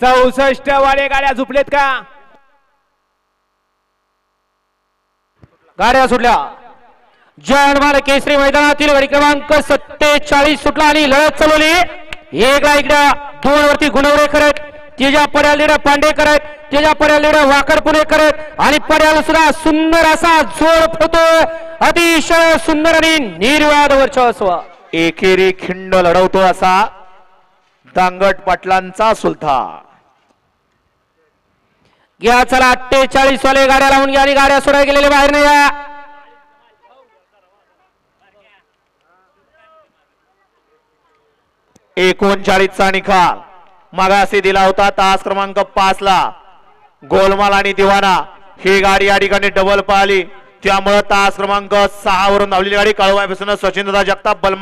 चौसष्ट वाडे गाड्या झुपलेत का? गाड्या सुटल्या. जयमाल केसरी मैदानातील गाडी क्रमांक सत्तेचाळीस सुटला आणि लढत चालवली. एक इकडे दोन वरती गुणवरे करत तेजा पड्याल लिडा पांडे करत तेजा पड्याल लिडा वाकड पुणे करत आणि पड्याल सुद्धा सुंदर असा जोड फोतो अतिशय सुंदर आणि निर्वाद वर्चस्व. एकेरी खिंड लढवतो असा दांगट पाटलांचा सुलथा. घ्या चला. अठ्ठेचाळीस वाले गाड्या लावून घ्या आणि गाड्या सोडायला गेलेले बाहेर नाही या. एकोणचाळीसचा निकाल. मागासी दिला होता तास क्रमांक पाच ला गोलमाल आणि दिवाना ही गाडी या ठिकाणी डबल पाहिली. त्यामुळे तास क्रमांक सहा वरून धावलेली गाडी कळवापासून सचिन दादा जगताप बलमा